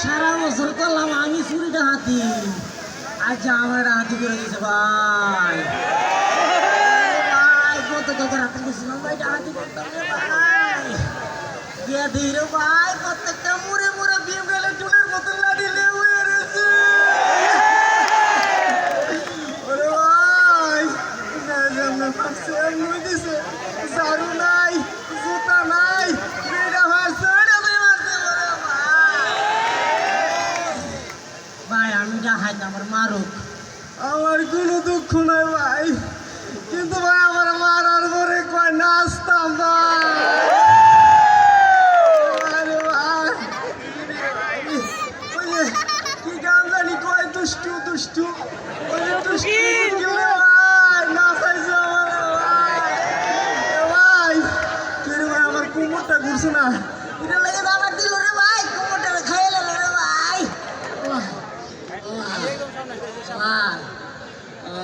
সারা বছর করলাম আমি চুরিটা হাতি আজ আমার হাতি করে দিছে ভাই ভাই কত কত গেছিলাম ভাই হাতি করতাম রে ভাই দিয়া দিই রে ভাই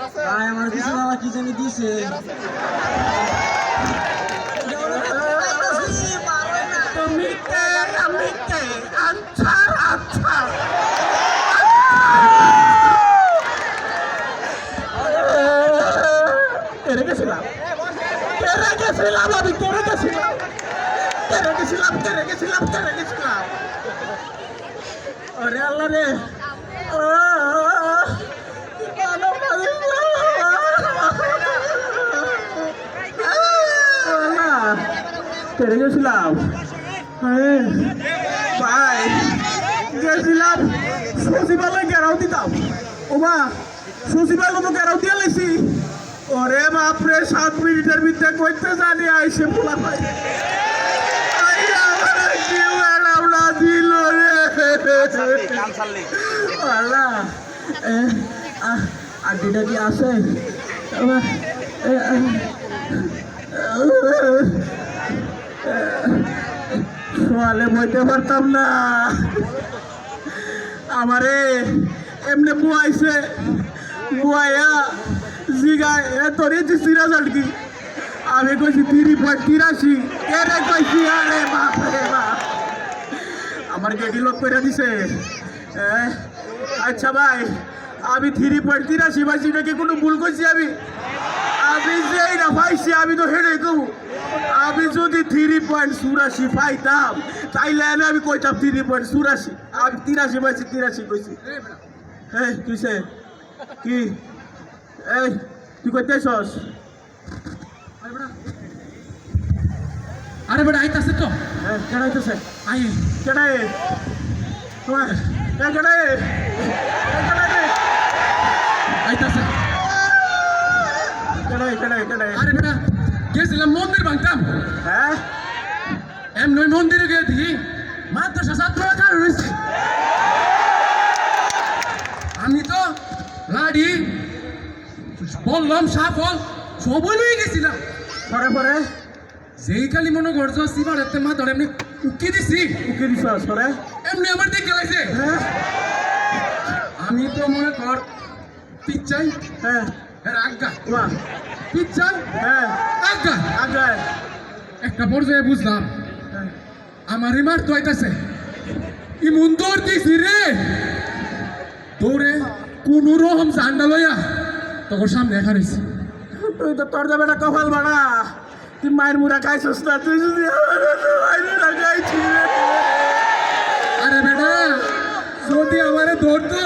ভাই আমার কিছু বাবা কি জানি দিছে তেরে গেছিলাম। তেরে গেছিলাম আমি তেরে গেছিলাম। তেরে গেছিলাম তেরে গেছিলাম তেরে গেছিলাম। আরে আল্লাহ রে। ও তেরে গেছিলাম ভাই, গেছিলাম সচিবালয় গেরাও দিতাম। ও মা সচিবালয় কত গেরাও দিয়ে লাইছি ওরে বাপরে, সাত মিনিটের ভিতরে করতে জানি আইসে পোলা ভাই। দিল রে। আল্লাহ আন্টিটা আছে আহ, বইতে পারতাম না। আমারে এমনি বুয়াইছে বুয়াইয়া জিগায় এ তোর দিছি রেজাল্ট কি? আমি কইছি তিরি পয়েন্ট তিরাশি। এরে কইছি আরে বাপ। রে আমার গেটি লোক করে দিছে আচ্ছা ভাই আমি থ্রি পয়েন্ট তিরাশি পাইছি এটা কি কোনো ভুল করছি আমি? আমি যেই না পাইছি আমি তো হেরে কবু আমি যদি থ্রি পয়েন্ট চুরাশি পাইতাম তাইলে আমি আমি কইতাম থ্রি পয়েন্ট চুরাশি। আমি তিরাশি পাইছি তিরাশি কইছি। এই কিসে কি? এই তুই করতে আইসস আরে বেটা আইতাছে তো। হ্যাঁ কেনাইতেছে আই কেনাই তোমার কেনাই কেনাই আইতাছে। কেনাই কেনাই কেনাই আরে বেটা গেছিলাম মন্দির ভাঙতাম। হ্যাঁ? এম নই মন্দিরে গিয়ে দেখি মাদ্রাসা ছাত্র কার রয়েছে। আমি তো লাড়ি বললাম সাফল সবই লই গেছিলাম। পরে পরে? সেই খালি মনে করছ সিবারেতে মা ধরে এমনি উকি দিছি। উকি দিছস পরে? এমনি আমার দেখে লাগছে হ্যাঁ? আমি তো মনে কর পিচ্চাই হ্যাঁ। এর আজ্ঞা। বাহ পিচ্চাই হ্যাঁ একটা পর্যায়ে বুঝলাম। হ্যাঁ। আমার রিমার তো আইতাছে। ইমুন দৌড় দিছি রে। দৌড়ে কোন রকম জান্ডা লইয়া তখন সামনে একা রয়েছে তুই তো তোর যাবে কপাল বাড়া তুই মায়ের মুড়া খাইছস না। তুই যদি। আরে বেটা যদি আমারে ধরতো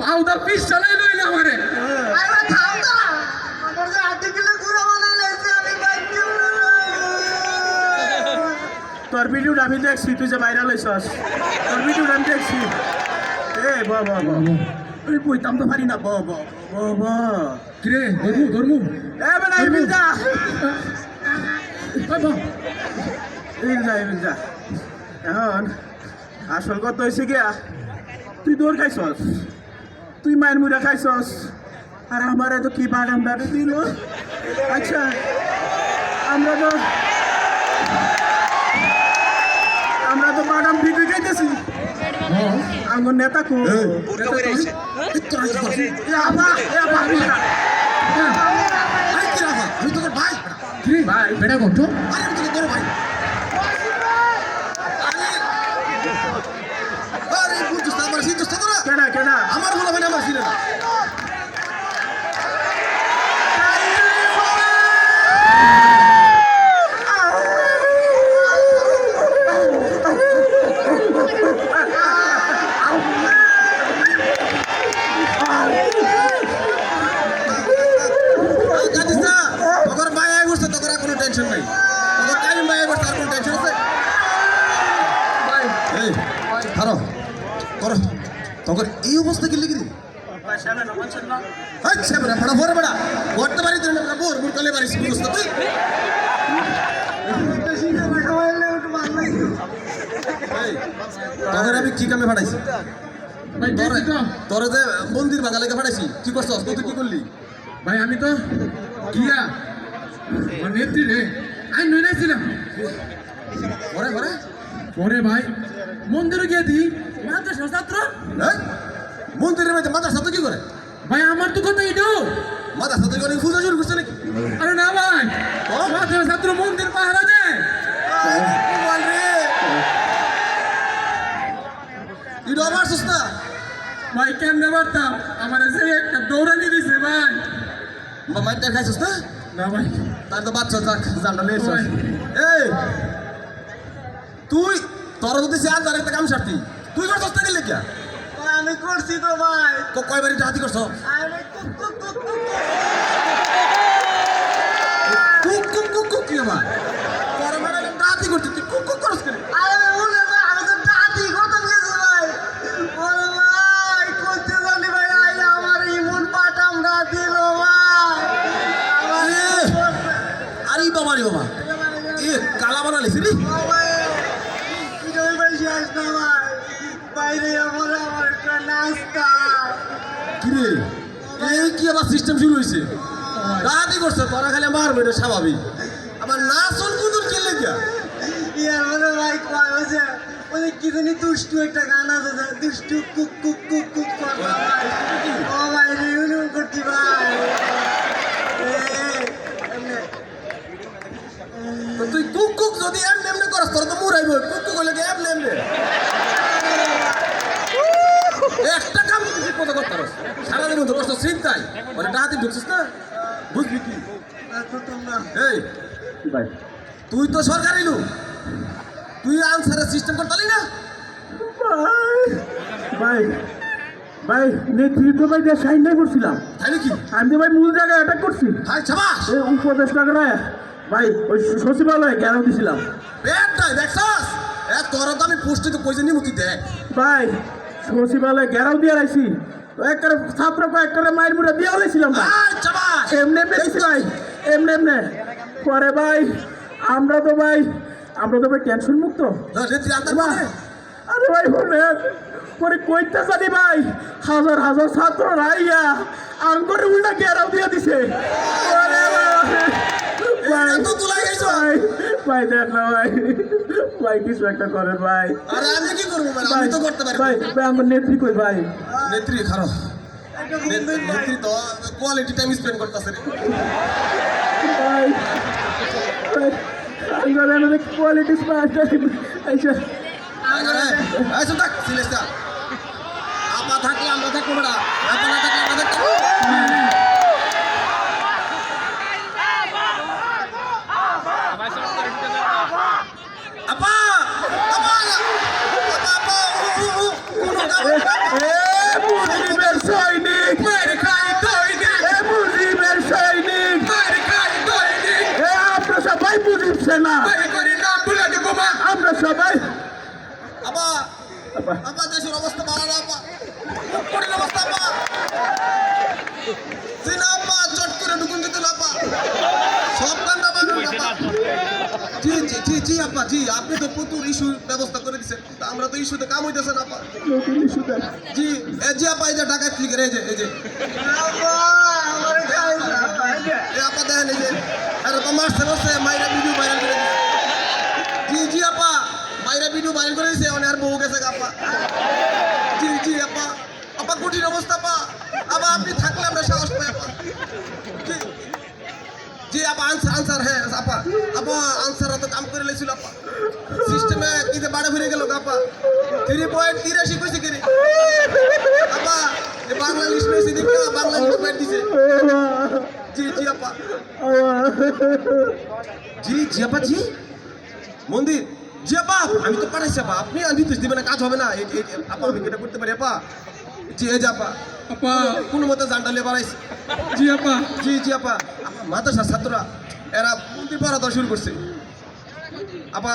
পাউদা পিস চালাই তোর ভিডিওটা আমি দেখছি তুই যে ভাইরাল হইছস। তোর ভিডিওটা আমি দেখছি। এ বাবা বাবা ওই বইতাম তো পারি না বাবা বাবা কিরে ধর্মু ধর্মু। এ বেটা ইবিল যা ইবিল যা ইবিল যা এখন আসল কথা হয়েছে গিয়া তুই দৌড় খাইছস? তুই মায়ের মুড়া খাইছস? আর আমার এত কি বাদাম দাঁড়ে দিল? আচ্ছা আমরা তো আমার নেতা কো হ্যাঁ? ভাই বেটা কত আরে তোর এই অবস্থা কি লিখি আচ্ছা বড় বড় বড় বড়। করতে পারি তুই না বোর মুর কলে পারিস বুঝছ তুই। তোদের আমি কি কামে ফাটাইছি? তোর যে মন্দির বাগালে ফাটাইছি কি করছস তুই কি করলি? ভাই আমি তো গিয়া নেত্রী রে। আমি নই নাইছিলাম ঘরে ঘরে? পরে ভাই মন্দিরে গিয়ে দিই মাদ্রাসা ছাত্র? এই মন্দিরের মধ্যে মাদার সাথে কি করে? ভাই আমার তো কথা এটাও মাদার সাথে করে পূজা শুরু করছে নাকি? আরে না ভাই মাদ্রাসা ছাত্র মন্দির পাহারা দেয়। ইডো আমার সুস্তা ভাই কেমনে পারতাম? আমার যে একটা দৌড়ানি দিছে ভাই। মাইটার খাইছিস না? না ভাই। তার তো বাচ্চা যাক জালটা নিয়ে এসছ। ওই। এই তুই তোরা যদি চান তার একটা কাম সারতি তুই করছ তো কি লেখা আমি করছি তো ভাই। কয়বার এটা হাতি করছ? কুক কুক কুক কুক কি আমার তোরা মানে জাতি করছিস তুই কুক কুক করছ কেন? আরে বাবা রে বাবা। এ কালা বানা লিছিলি কি আবার সিস্টেম শুরু হয়েছে রাতি করছে, তোরা খালি মারবে এটা স্বাভাবিক। আমার নাচন কুদুর খেলে গিয়া ইয়ার বলে ভাই কয় হয়েছে ওদের কি জানি দুষ্টু একটা গান আছে, দুষ্টু কুক কুক কুক কুক করবা ভাই ও ভাই রিউনিয়ন করছি ভাই এ, এমনে। তো তুই কুক কুক যদি এমনি এমনি করস তোর তো মুরাইব কুক কুক হলে কি এমনি এমনি একটা কাম তুই ঠিক মতো করতে পারস সারাদিন মতো কষ্ট চিন্তাই ডাহাতি ঢুকছিস না? বুঝবি কি? এই ভাই? তুই তো সরকারি লোক। তুই আনসারের সিস্টেম করতালি না? ভাই ভাই ভাই নেতৃত্ব ভাই দিয়ে সাইন নাই করছিলাম। তাই নাকি? আমি ভাই মূল জায়গায় অ্যাটাক করছি। হাই ছাবাস! এই উপদেষ্টা করে ভাই ওই সচিবালয়ে জ্ঞান দিছিলাম। পেট নাই দেখছস? এ তোর তো আমি পুষ্টি তো কইছে নিমুতি দেখ? ভাই সচিবালয়ে ঘেরাও দিয়ে রাখছি। একটা ছাত্র একটা মায়ের মুড়ে হাই ছাবাস এমনি এমনি দিছি ভাই এমনি এমনি। পরে ভাই আমরা তো ভাই আমরা তো ভাই টেনশন মুক্ত! আরে ভাই শুনেন পরে কইতে জানি ভাই হাজার হাজার ছাত্র রাইয়া আঙ্গরে উল্টা ঘেরাও দিয়ে দিছে। ভাই! তো তুলাই গেছো। ভাই দেখ না ভাই? ভাই কিছু একটা করেন ভাই? আরে আমি কি করব ভাই আমি তো করতে পারি ভাই ভাই আমার নেত্রী কই ভাই? নেত্রী খারাপ নেত্রী তো কোয়ালিটি টাইম স্পেন্ড করতেছে রে। ভাই ভাই আঙ্গরে আমাদের কোয়ালিটি স্মার্ট আচ্ছা। আরে থাক সিলেস্টা আপা থাকলে আমরা থাকব না আপা না থাকলে আমরা থাকব। ব্যবস্থা করে দিচ্ছেন তা আমরা তো ইস্যুতে কাম হইতেছে না আপা। জি এ জি আপা এই যে ঢাকা ক্লিকের এই যে এই যে। আপা দেখেন এই যে আরে তো মারছে মারছে মাইরা ভিডিও ভাইরাল করে জি জি আপা মাইরা ভিডিও ভাইরাল করে দিছে অনেক আর বউ গেছে গা আপা। জি জি আপা। আপা কঠিন অবস্থা আপা। আপা আপনি থাকলে আমরা সাহস পাই আপা। জি জি আপা আনসার আনসার হ্যাঁ আপা। আপা আনসার তো কাম করে লেছিল আপা। বাড়া ফিরে গেল গা আপা থ্রি পয়েন্ট তিরাশি কইছে কি রে আপা এ বাংলা লিস্ট মেসি দিকে বাংলা লিস্ট পয়েন্ট দিছে। জি জি আপা। জি জি আপা জি। মন্দির জি আপা আমি তো পাঠাইছি আপা। আপনি আর নির্দেশ দিবেন না কাজ হবে না। আপা আমি এটা করতে পারি আপা। জি যে আপা। আপা। কোনো মতে জানটালে বাড়াইছি। জি আপা। জি জি আপা। মাদ্রাসার ছাত্ররা এরা মন্দির পড়া তো শুরু করছে। আপা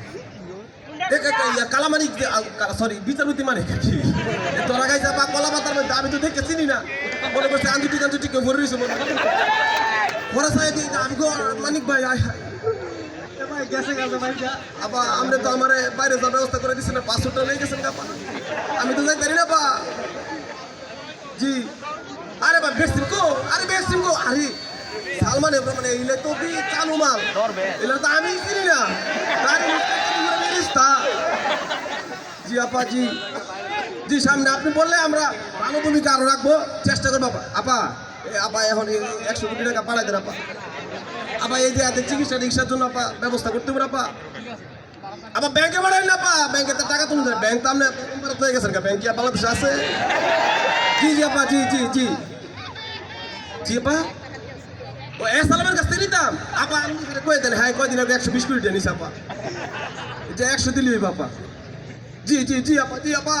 কালামারি সরি বিচারপতি মানে কি এ তোরা গাইছে আপা কলা পাতার মধ্যে আমি তো দেখে চিনি না। মনে করছে আঞ্জুটি কাঞ্জুটি কেউ ভরে রয়েছে মনে ওরা সাহেব আমি মানিক ভাই আয় হায়। আপনি তো আমার বাইরে যাওয়ার ব্যবস্থা করে দিচ্ছেন না পাঁচশোটা গেছেন আপা। আমি তো যাই পারি না পা জি। আরে বা বেসিম কো আরে বেসিম কো আরে। সালমান এবার মানে ইলে তো কি চালু মাল? এলে তো আমি চিনি না। জি আপা, জি। সামনে আপনি বললে আমরা ভালো ভূমিকা আরও রাখব, চেষ্টা করব আপা। আপা আপা এখন একশো কোটি টাকা পাঠাই দেন আপা। আপা, এই যে এদের চিকিৎসা রিক্সার জন্য আপা ব্যবস্থা করতে পারে আপা। আবার ব্যাংকে বাড়াই না পা ব্যাংকে তো টাকা তুলতে ব্যাংক তো আপনি হয়ে গেছেন ব্যাংক কি আছে? জি জি আপা, জি জি জি। জি আপা। ও, এস আলমের কাছ থেকে নিতাম। আপা আমি কয়ে দেন? হ্যাঁ কয়দিন আগে একশো বিশ কোটি নিস আপা। যে একশো দিলি বাপা জি জি জি আপা জি আপা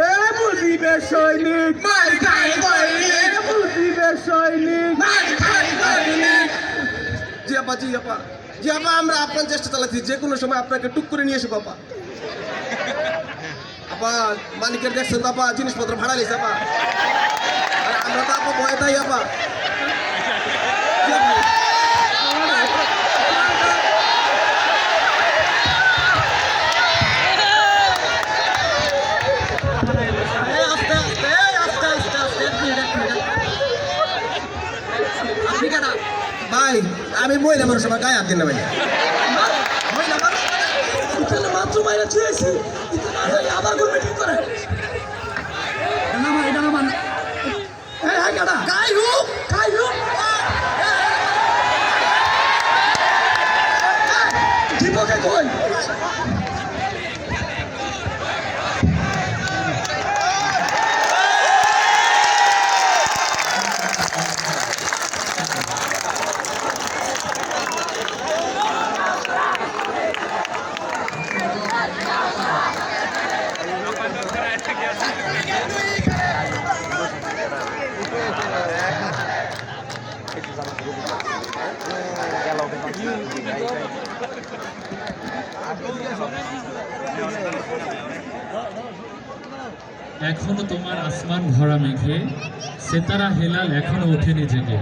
এ সৈনিক খাই সৈনিক খাই জি আপা জি আপা জি আপা আমরা আপনার চেষ্টা চালাচ্ছি। যে কোনো সময় আপনাকে টুক করে নিয়ে এসো আপা আপা মালিকের দেখছেন আপা জিনিসপত্র ভাড়া লিস আপা। আমরা তো আপা ভয় তাই আপা জি আপা। আস্তে আস্তে এই আস্তে আস্তে আস্তে এক মিনিট এক মিনিট আপনি কেনা ভাই আমি মহিলা মানুষ আমার গায়ে হাত দিন না ভাই মাত্র বাইরে ছুঁয়েছি আবার করে মিটিং করে এটা না মানে কাটা কাই হুক কাই হুক দীপকে কই এখনও তোমার আসমান ভরা মেঘে সেতারা হেলাল এখনও ওঠেনি জেগে।